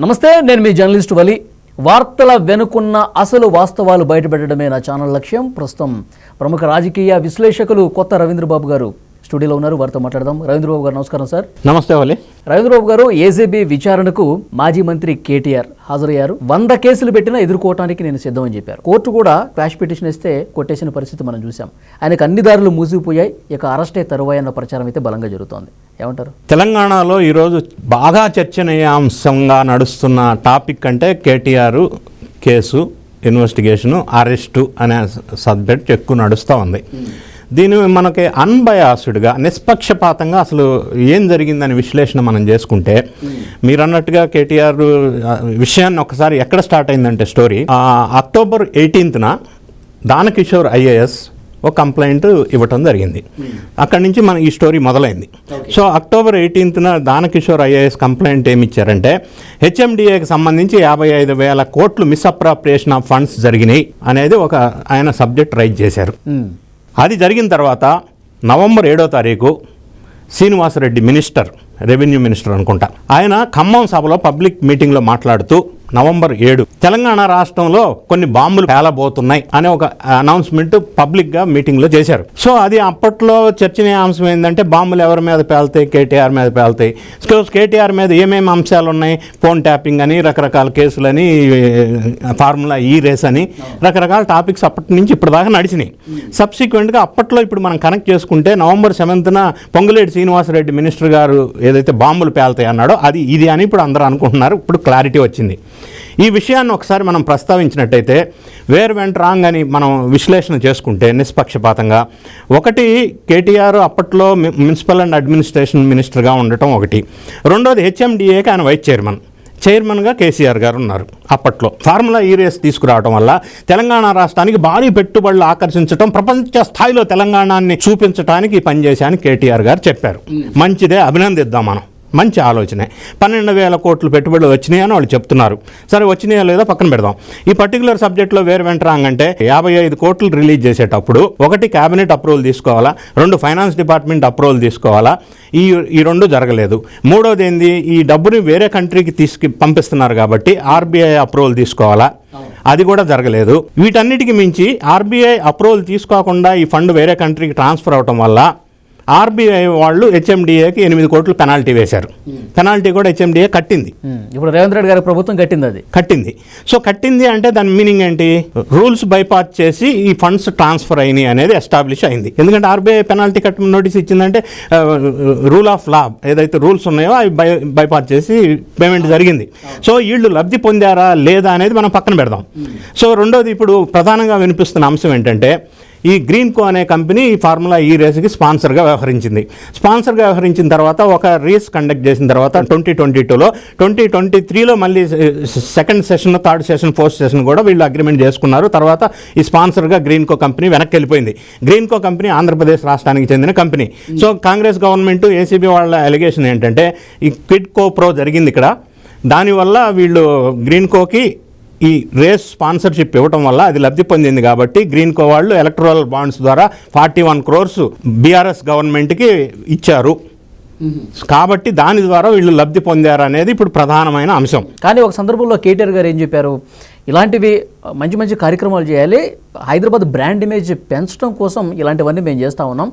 నమస్తే నేను మీ జర్నలిస్ట్ వలి. వార్తల వెనుకున్న అసలు వాస్తవాలు బయటపెట్టడమే నా ఛానల్ లక్ష్యం. ప్రస్తుతం ప్రముఖ రాజకీయ విశ్లేషకులు కొత్త రవీంద్రబాబు గారు స్టూడియోలో ఉన్నారు. వారితో మాట్లాడదాం. రవీంద్రబాబు గారు నమస్కారం సార్. నమస్తే వలి రవీంద్రబాబు గారు ఏజీబీ విచారణకు మాజీ మంత్రి కేటీఆర్ హాజరయ్యారు. వంద కేసులు పెట్టినా ఎదుర్కోవటానికి నేను సిద్ధమని చెప్పారు. కోర్టు కూడా క్వాష్ పిటిషన్ ఇస్తే కొట్టేసిన పరిస్థితి మనం చూసాం ఆయనకు అన్ని దారులు మూసిపోయాయి. ఇక అరెస్టే తరువాయి అన్న ప్రచారం అయితే బలంగా జరుగుతోంది. ఏమంటారు? తెలంగాణలో ఈరోజు బాగా చర్చనీయాంశంగా నడుస్తున్న టాపిక్ అంటే కేటీఆర్ కేసు ఇన్వెస్టిగేషను అరెస్టు అనే సబ్జెక్ట్ ఎక్కువ నడుస్తూ ఉంది. దీని మనకి అన్బయాస్డ్గా నిష్పక్షపాతంగా అసలు ఏం జరిగిందనే విశ్లేషణ మనం చేసుకుంటే మీరు అన్నట్టుగా కేటీఆర్ విషయాన్ని ఒకసారి ఎక్కడ స్టార్ట్ అయిందంటే స్టోరీ అక్టోబర్ ఎయిటీన్త్న దానకిషోర్ ఐఏఎస్ ఒక కంప్లైంట్ ఇవ్వటం జరిగింది. అక్కడి నుంచి మన ఈ స్టోరీ మొదలైంది. సో అక్టోబర్ ఎయిటీన్త్న దానకిషోర్ ఐఏఎస్ కంప్లైంట్ ఏమి ఇచ్చారంటే హెచ్ఎండిఏకి సంబంధించి యాభై ఐదు వేల కోట్లు మిస్అప్రాప్రియేషన్ ఆఫ్ ఫండ్స్ జరిగినాయి అనేది ఒక ఆయన సబ్జెక్ట్ రైజ్ చేశారు. ఉమ్, అది జరిగిన తర్వాత నవంబర్ ఏడో తారీఖు శ్రీనివాసరెడ్డి మినిస్టర్ రెవెన్యూ మినిస్టర్ అనుకుంటా. ఆయన ఖమ్మం సభలో పబ్లిక్ మీటింగ్లో మాట్లాడుతూ నవంబర్ ఏడు తెలంగాణ రాష్ట్రంలో కొన్ని బాంబులు పేలబోతున్నాయి అనే ఒక అనౌన్స్మెంట్ పబ్లిక్గా మీటింగ్లో చేశారు. సో అది అప్పట్లో చర్చనీయాంశం ఏంటంటే బాంబులు ఎవరి మీద పేలుతాయి కేటీఆర్ మీద పేలుతాయి. సో కేటీఆర్ మీద ఏమేమి అంశాలు ఉన్నాయి? ఫోన్ ట్యాపింగ్ అని రకరకాల కేసులని ఫార్ములా ఈ రేస్ అని రకరకాల టాపిక్స్ అప్పటి నుంచి ఇప్పటిదాకా నడిచినాయి. సబ్సిక్వెంట్గా అప్పట్లో ఇప్పుడు మనం కనెక్ట్ చేసుకుంటే నవంబర్ సెవెంత్న పొంగులేటి శ్రీనివాసరెడ్డి మినిస్టర్ గారు ఏదైతే బాంబులు పేలుతాయి అన్నాడో అది ఇది అని ఇప్పుడు అందరూ అనుకుంటున్నారు. ఇప్పుడు క్లారిటీ వచ్చింది. ఈ విషయాన్ని ఒకసారి మనం ప్రస్తావించినట్టయితే వేర్ వెంట రాంగ్ అని మనం విశ్లేషణ చేసుకుంటే నిష్పక్షపాతంగా ఒకటి కేటీఆర్ అప్పట్లో మున్సిపల్ అండ్ అడ్మినిస్ట్రేషన్ మినిస్టర్గా ఉండటం ఒకటి. రెండోది హెచ్ఎండిఏకి ఆయన వైస్ చైర్మన్. చైర్మన్గా కేసీఆర్ గారు ఉన్నారు అప్పట్లో. ఫార్ములా ఈ రేస్ తీసుకురావడం వల్ల తెలంగాణ రాష్ట్రానికి భారీ పెట్టుబడులు ఆకర్షించడం ప్రపంచ స్థాయిలో తెలంగాణని చూపించడానికి పనిచేశాని కేటీఆర్ గారు చెప్పారు. మంచిదే అభినందిద్దాం మనం. మంచి ఆలోచనే. పన్నెండు వేల కోట్లు పెట్టుబడులు వచ్చినాయని వాళ్ళు చెప్తున్నారు. సరే వచ్చినాయో లేదో పక్కన పెడదాం. ఈ పర్టికులర్ సబ్జెక్ట్లో వేరు వెంటరాంగ్ అంటే యాభై ఐదు కోట్లు రిలీజ్ చేసేటప్పుడు ఒకటి కేబినెట్ అప్రూవల్ తీసుకోవాలా? రెండు ఫైనాన్స్ డిపార్ట్మెంట్ అప్రూవల్ తీసుకోవాలా? ఈ ఈ రెండు జరగలేదు. మూడోది ఏంది? ఈ డబ్బుని వేరే కంట్రీకి తీసుకు పంపిస్తున్నారు కాబట్టి ఆర్బీఐ అప్రూవల్ తీసుకోవాలా? అది కూడా జరగలేదు. వీటన్నిటికి మించి ఆర్బీఐ అప్రూవల్ తీసుకోకుండా ఈ ఫండ్ వేరే కంట్రీకి ట్రాన్స్ఫర్ అవటం వల్ల ఆర్బీఐ వాళ్ళు హెచ్ఎండిఏకి ఎనిమిది కోట్లు పెనాల్టీ వేశారు. పెనాల్టీ కూడా హెచ్ఎండిఏ కట్టింది. ఉమ్, ఇప్పుడు రేవంత్ రెడ్డి గారి ప్రభుత్వం కట్టింది అది. కట్టింది. సో కట్టింది అంటే దాని మీనింగ్ ఏంటి? రూల్స్ బైపాస్ చేసి ఈ ఫండ్స్ ట్రాన్స్ఫర్ అయినాయి అనేది ఎస్టాబ్లిష్ అయింది. ఎందుకంటే ఆర్బీఐ పెనాల్టీ కట్ నోటీస్ ఇచ్చిందంటే రూల్ ఆఫ్ లా ఏదైతే రూల్స్ ఉన్నాయో అవి బై బైపాస్ చేసి పేమెంట్ జరిగింది. సో వీళ్ళు లబ్ధి పొందారా లేదా అనేది మనం పక్కన పెడదాం. సో రెండోది ఇప్పుడు ప్రధానంగా వినిపిస్తున్న అంశం ఏంటంటే ఈ గ్రీన్ కో అనే కంపెనీ ఈ ఫార్ములా ఈ రేస్కి స్పాన్సర్గా వ్యవహరించింది. స్పాన్సర్గా వ్యవహరించిన తర్వాత ఒక రేస్ కండక్ట్ చేసిన తర్వాత ట్వంటీ ట్వంటీ టూలో ట్వంటీ ట్వంటీ త్రీలో మళ్ళీ second session third session fourth session కూడా వీళ్ళు అగ్రిమెంట్ చేసుకున్నారు. తర్వాత ఈ స్పాన్సర్గా గ్రీన్ కో కంపెనీ వెనక్కి వెళ్ళిపోయింది. గ్రీన్ కో కంపెనీ ఆంధ్రప్రదేశ్ రాష్ట్రానికి చెందిన company. So Congress government ACB వాళ్ళ ఎలిగేషన్ ఏంటంటే ఈ క్విడ్ కో ప్రో జరిగింది ఇక్కడ. దానివల్ల వీళ్ళు గ్రీన్ కోకి ఈ రేస్ స్పాన్సర్షిప్ ఇవ్వటం వల్ల అది లబ్ధి పొందింది కాబట్టి గ్రీన్ కో వాళ్ళు ఎలక్ట్రల్ బాండ్స్ ద్వారా ఫార్టీ వన్ క్రోర్స్ బీఆర్ఎస్ గవర్నమెంట్కి ఇచ్చారు. కాబట్టి దాని ద్వారా వీళ్ళు లబ్ధి పొందారు అనేది ఇప్పుడు ప్రధానమైన అంశం. కానీ ఒక సందర్భంలో కేటీఆర్ గారు ఏం చెప్పారు? ఇలాంటివి మంచి మంచి కార్యక్రమాలు చేయాలి. హైదరాబాద్ బ్రాండ్ ఇమేజ్ పెంచడం కోసం ఇలాంటివన్నీ మేము చేస్తూ ఉన్నాం.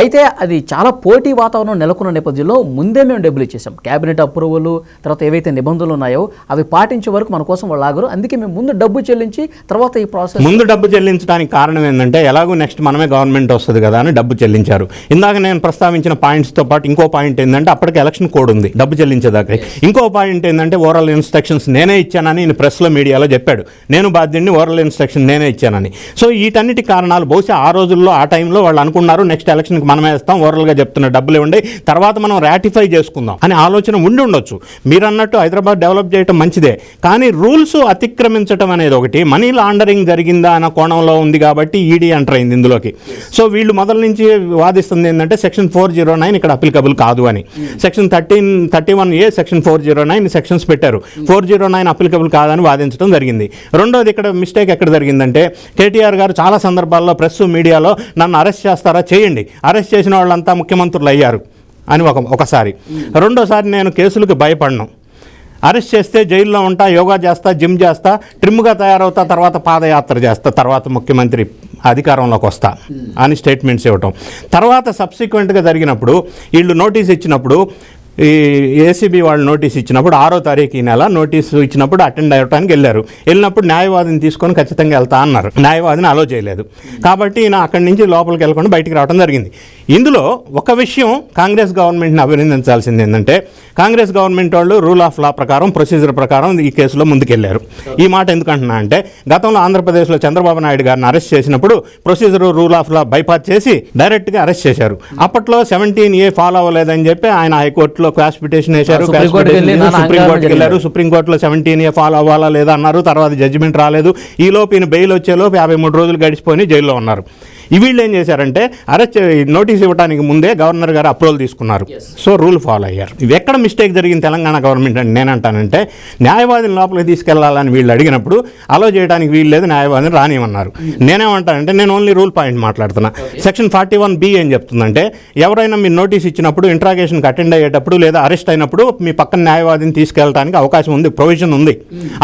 అయితే అది చాలా పోటీ వాతావరణం నెలకొన్న నేపథ్యంలో ముందే మేము డబ్బులు ఇచ్చేసాం. క్యాబినెట్ అప్రూవల్ తర్వాత ఏవైతే నిబంధనలు ఉన్నాయో అవి పాటించే వరకు మన కోసం వాళ్ళు ఆగరు. అందుకే మేము ముందు డబ్బు చెల్లించి తర్వాత ఈ ప్రాసెస్ ముందు డబ్బు చెల్లించడానికి కారణం ఏంటంటే ఎలాగో నెక్స్ట్ మనమే గవర్నమెంట్ వస్తుంది కదా అని డబ్బు చెల్లించారు. ఇందాక నేను ప్రస్తావించిన పాయింట్స్తో పాటు ఇంకో పాయింట్ ఏంటంటే అప్పటికి ఎలక్షన్ కోడ్ ఉంది డబ్బు చెల్లించేదాకా. ఇంకో పాయింట్ ఏంటంటే ఓవరాల్ ఇన్స్ట్రక్షన్స్ నేనే ఇచ్చానని ఈయన ప్రెస్లో మీడియాలో చెప్పాడు. నేను బాధ్యుడిని ఓరల్ ఇన్స్ట్రక్షన్ నేనే ఇచ్చానని. సో వీటన్నిటి కారణాలు బహుశా ఆ రోజుల్లో ఆ టైంలో వాళ్ళు అనుకున్నారు నెక్స్ట్ ఎలక్షన్కి మనం వేస్తాం ఓరల్గా చెప్తున్న డబ్బులు ఇవ్వండి తర్వాత మనం రాటిఫై చేసుకుందాం అనే ఆలోచన ఉండి ఉండొచ్చు. మీరు అన్నట్టు హైదరాబాద్ డెవలప్ చేయడం మంచిదే కానీ రూల్స్ అతిక్రమించడం అనేది ఒకటి మనీ లాండరింగ్ జరిగిందా అన్న కోణంలో ఉంది కాబట్టి ఈడీ ఎంటర్ అయింది ఇందులోకి. సో వీళ్ళు మొదల నుంచి వాదిస్తుంది ఏంటంటే సెక్షన్ ఫోర్ జీరో నైన్ ఇక్కడ అప్లికబుల్ కాదు అని. Section thirteen thirty one A section four zero nine sections పెట్టారు. ఫోర్ జీరో నైన్ అప్లికబుల్ కాదని వాదించడం జరిగింది. రెండోది ఇక్కడ మిస్టేక్ ఎక్కడ జరిగిందంటే కేటీఆర్ గారు చాలా సందర్భాల్లో ప్రెస్ మీడియాలో నన్ను అరెస్ట్ చేస్తారా చేయండి. అరెస్ట్ చేసిన వాళ్ళంతా ముఖ్యమంత్రులు అయ్యారు అని ఒక ఒకసారి. రెండోసారి నేను కేసులకు భయపడను. అరెస్ట్ చేస్తే జైల్లో ఉంటా యోగా చేస్తా జిమ్ చేస్తా ట్రిమ్గా తయారవుతా తర్వాత పాదయాత్ర చేస్తా తర్వాత ముఖ్యమంత్రి అధికారంలోకి వస్తా అని స్టేట్మెంట్స్ ఇవ్వటం. తర్వాత సబ్సిక్వెంట్గా జరిగినప్పుడు వీళ్ళు నోటీస్ ఇచ్చినప్పుడు ఈ ఏసీబీ వాళ్ళు నోటీస్ ఇచ్చినప్పుడు ఆరో తారీఖు ఈ నెల నోటీసు ఇచ్చినప్పుడు అటెండ్ అవ్వడానికి వెళ్ళారు. వెళ్ళినప్పుడు న్యాయవాదిని తీసుకొని ఖచ్చితంగా వెళ్తా అన్నారు. న్యాయవాదిని అలో చేయలేదు. కాబట్టి ఈయన అక్కడి నుంచి లోపలికి వెళ్ళకుండా బయటికి రావడం జరిగింది. ఇందులో ఒక విషయం కాంగ్రెస్ గవర్నమెంట్ని అభినందించాల్సింది ఏంటంటే కాంగ్రెస్ గవర్నమెంట్ వాళ్ళు రూల్ ఆఫ్ లా ప్రకారం ప్రొసీజర్ ప్రకారం ఈ కేసులో ముందుకెళ్ళారు. ఈ మాట ఎందుకంటున్నా అంటే గతంలో ఆంధ్రప్రదేశ్లో చంద్రబాబు నాయుడు గారిని అరెస్ట్ చేసినప్పుడు procedure rule of law bypass చేసి డైరెక్ట్గా అరెస్ట్ చేశారు. అప్పట్లో సెవెంటీన్ ఏ ఫాలో అవ్వలేదని చెప్పి ఆయన హైకోర్టులో పిటిషన్ వేశారు కోర్టుకి వెళ్ళి పిటిషన్ నానా సుప్రీం హంగామా కోర్టుకి వెళ్ళారు. సుప్రీంకోర్టులో సెవెంటీన్ ఏ ఫాలో అవ్వాలా లేదా అన్నారు. తర్వాత జడ్జిమెంట్ రాలేదు. ఈ లోపు ఈయన బెయిల్ వచ్చేలోపు యాభై మూడు రోజులు గడిచిపోయి జైల్లో ఉన్నారు. వీళ్ళు ఏం చేశారంటే అరెస్ట్ నోటీస్ ఇవ్వడానికి ముందే గవర్నర్ గారు అప్రూవల్ తీసుకున్నారు. సో రూల్ ఫాలో అయ్యారు. ఇవి ఎక్కడ మిస్టేక్ జరిగింది తెలంగాణ గవర్నమెంట్ అని నేనంటానంటే న్యాయవాదిని లోపలికి తీసుకెళ్ళాలని వీళ్ళు అడిగినప్పుడు అలో చేయడానికి వీలు లేదు న్యాయవాదిని రానియమన్నారు. నేనేమంటానంటే నేను ఓన్లీ రూల్ పాయింట్ మాట్లాడుతున్నా. సెక్షన్ ఫార్టీ వన్ బి ఏం చెప్తుందంటే ఎవరైనా మీరు నోటీస్ ఇచ్చినప్పుడు ఇంట్రాగేషన్కి అటెండ్ అయ్యేటప్పుడు లేదా అరెస్ట్ అయినప్పుడు మీ పక్కన న్యాయవాదిని తీసుకెళ్ళడానికి అవకాశం ఉంది ప్రొవిజన్ ఉంది.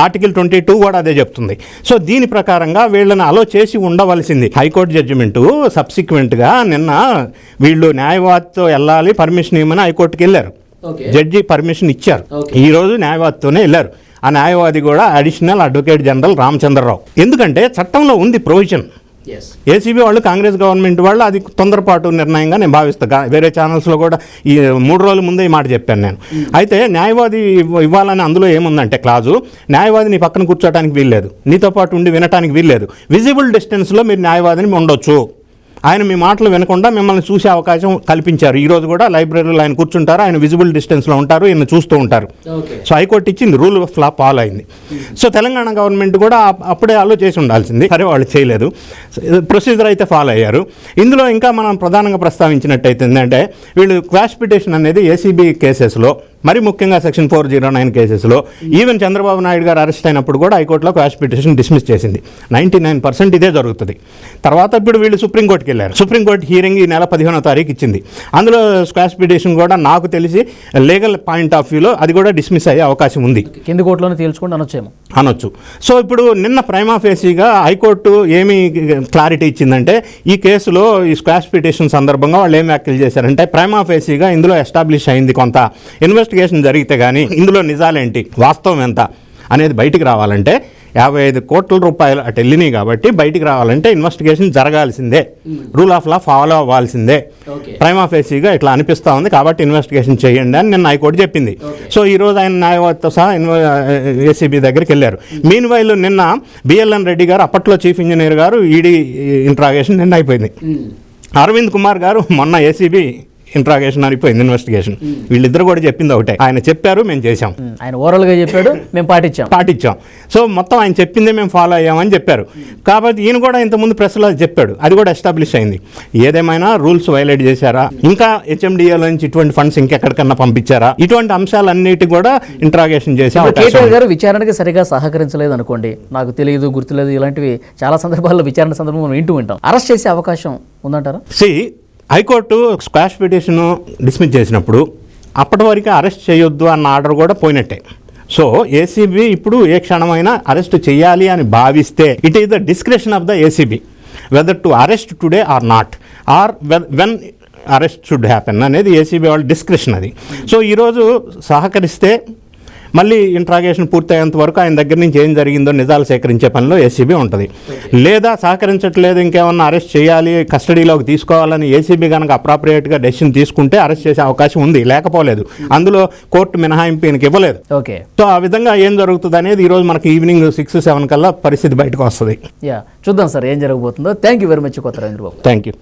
ఆర్టికల్ ట్వంటీ టూ కూడా అదే చెప్తుంది. సో దీని ప్రకారంగా వీళ్ళని అలో చేసి ఉండవలసింది హైకోర్టు జడ్జిమెంటు సబ్సిక్వెంట్గా నిన్న వీళ్ళు న్యాయవాదితో వెళ్ళాలి పర్మిషన్ ఇవ్వమని హైకోర్టుకి వెళ్ళారు. జడ్జి పర్మిషన్ ఇచ్చారు. Okay. ఈ రోజు న్యాయవాదితోనే వెళ్ళారు. ఆ న్యాయవాది కూడా అడిషనల్ అడ్వకేట్ జనరల్ రామచంద్రరావు ఎందుకంటే చట్టంలో ఉంది ప్రొవిజన్ ఏసీబీ వాళ్ళు కాంగ్రెస్ గవర్నమెంట్ వాళ్ళు అది తొందరపాటు నిర్ణయంగా నేను భావిస్తాను వేరే ఛానల్స్లో కూడా ఈ మూడు రోజుల ముందే ఈ మాట చెప్పాను నేను. అయితే న్యాయవాది ఇవ్వ- ఇవ్వాలని అందులో ఏముందంటే క్లాజు న్యాయవాది నీ పక్కన కూర్చోడానికి వీల్లేదు. నీతో పాటు ఉండి వినటానికి వీల్లేదు. విజిబుల్ డిస్టెన్స్లో మీరు న్యాయవాదిని ఉండొచ్చు. ఆయన మీ మాటలు వినకుండా మిమ్మల్ని చూసే అవకాశం కల్పించారు. ఈ రోజు కూడా లైబ్రరీలో ఆయన కూర్చుంటారు. ఆయన విజిబుల్ డిస్టెన్స్లో ఉంటారు. ఈయన చూస్తూ ఉంటారు. సో హైకోర్టు ఇచ్చింది రూల్ ఆఫ్ లా ఫాలో అయింది సో తెలంగాణ గవర్నమెంట్ కూడా అప్- అప్పుడే అలో చేసి ఉండాల్సింది. సరే వాళ్ళు చేయలేదు. ప్రొసీజర్ అయితే ఫాలో అయ్యారు. ఇందులో ఇంకా మనం ప్రధానంగా ప్రస్తావించినట్టయితే ఏంటంటే వీళ్ళు క్వాష్ పిటిషన్ అనేది ఏసీబీ కేసెస్లో మరి ముఖ్యంగా సెక్షన్ ఫోర్ జీరో నైన్ కేసెస్లో ఈవెన్ చంద్రబాబు నాయుడు గారు అరెస్ట్ అయినప్పుడు కూడా హైకోర్టులో క్వాష్ పిటిషన్ డిస్మిస్ చేసింది. నైంటీ నైన్ పర్సెంట్ ఇదే జరుగుతుంది. తర్వాత ఇప్పుడు వీళ్ళు సుప్రీంకోర్టుకి వెళ్ళారు. సుప్రీంకోర్టు హీరింగ్ ఈ నెల పదిహేనో తారీఖు ఇచ్చింది. అందులో స్క్వాష్ పిటిషన్ కూడా నాకు తెలిసి లీగల్ పాయింట్ ఆఫ్ వ్యూలో అది కూడా డిస్మిస్ అయ్యే అవకాశం ఉంది. కింది కోర్టులోనే తేల్చుకుంటూ అనొచ్చేమో. అనొచ్చు. సో ఇప్పుడు నిన్న ప్రైమా ఫేసీగా హైకోర్టు ఏమి క్లారిటీ ఇచ్చిందంటే ఈ కేసులో ఈ స్క్వాష్ పిటిషన్ సందర్భంగా వాళ్ళు ఏం వ్యాఖ్యలు చేశారంటే ప్రైమా ఫేసీగా ఇందులో ఎస్టాబ్లిష్ అయింది కొంత. ఇన్వెస్టిగేషన్ జరిగితే కానీ ఇందులో నిజాలేంటి? వాస్తవం ఎంత? అనేది బయటికి రావాలంటే యాభై ఐదు కోట్ల రూపాయలు అటు వెళ్ళినాయి కాబట్టి బయటికి రావాలంటే ఇన్వెస్టిగేషన్ జరగాల్సిందే. రూల్ ఆఫ్ లా ఫాలో అవ్వాల్సిందే. ప్రైమా ఫేసీగా ఇట్లా అనిపిస్తా ఉంది కాబట్టి ఇన్వెస్టిగేషన్ చేయండి అని నిన్న హైకోర్టు చెప్పింది. సో ఈ రోజు ఆయన న్యాయవాదితో సహా ఏసీబీ దగ్గరికి వెళ్ళారు. మీన్ వైల్ నిన్న బిఎల్ఎన్ రెడ్డి గారు అప్పట్లో చీఫ్ ఇంజనీర్ గారు ఈడీ ఇంట్రాగేషన్ నిన్న అయిపోయింది. అరవింద్ కుమార్ గారు మొన్న ఏసీబీ ఇంట్రాగేషన్ అయిపోయింది ఇన్వెస్టిగేషన్. వీళ్ళిద్దరు కూడా చెప్పింది ఒకటే. ఆయన చెప్పారు మేము చేశాం. ఉమ్, ఆయన ఓవరాల్గా చెప్పాడు మేము పాటించాం. పాటించాం. సో మొత్తం ఆయన చెప్పిందే మేము ఫాలో అయ్యామని చెప్పారు. కాబట్టి ఈయన కూడా ఇంతకుముందు ప్రెస్లో చెప్పాడు. అది కూడా ఎస్టాబ్లిష్ అయింది. ఏదేమైనా రూల్స్ వైలేట్ చేశారా? ఇంకా హెచ్ఎండిఏలో నుంచి ఇటువంటి ఫండ్స్ ఇంకెక్కడికన్నా పంపించారా? ఇటువంటి అంశాలన్నిటి కూడా ఇంట్రాగేషన్ చేసే కేటీఆర్ ఉంది. గారు విచారణకి సరిగా సహకరించలేదు అనుకోండి. నాకు తెలియదు గుర్తులేదు ఇలాంటివి చాలా సందర్భాల్లో విచారణ సందర్భంలో మనం వింటూ ఉంటాం. అరెస్ట్ చేసే అవకాశం ఉందంటారా? C high court quash petition dismiss చేసినప్పుడు అప్పటి వరకు అరెస్ట్ చేయొద్దు అన్న ఆర్డర్ కూడా పోయినట్టే. సో ఏసీబీ ఇప్పుడు ఏ క్షణమైనా అరెస్ట్ చేయాలి అని భావిస్తే it is the description of the ACB whether to arrest today or not or when arrest should happen అనేది ఏసీబీ వాళ్ళ డిస్క్రిప్షన్ అది. సో ఈరోజు సహకరిస్తే మళ్ళీ ఇంట్రాగేషన్ పూర్తయ్యేంత వరకు ఆయన దగ్గర నుంచి ఏం జరిగిందో నిజాలు సేకరించే పనిలో ఏసీబీ ఉంటుంది. లేదా సహకరించట్లేదు ఇంకేమన్నా అరెస్ట్ చేయాలి కస్టడీలోకి తీసుకోవాలని ఏసీబీ కనుక అప్రాప్రియేట్గా డెసిషన్ తీసుకుంటే అరెస్ట్ చేసే అవకాశం ఉంది లేకపోలేదు. అందులో కోర్టు మినహాయింపు ఈయనకి ఇవ్వలేదు. ఓకే. సో ఆ విధంగా ఏం జరుగుతుంది అనేది ఈరోజు మనకి ఈవినింగ్ సిక్స్ సెవెన్ కల్లా పరిస్థితి బయటకు వస్తుంది. యా చూద్దాం సార్ ఏం జరగబోతుందో. థ్యాంక్ యూ వెరీ మచ్ కొత్త రవీంద్ర బాబు థ్యాంక్ యూ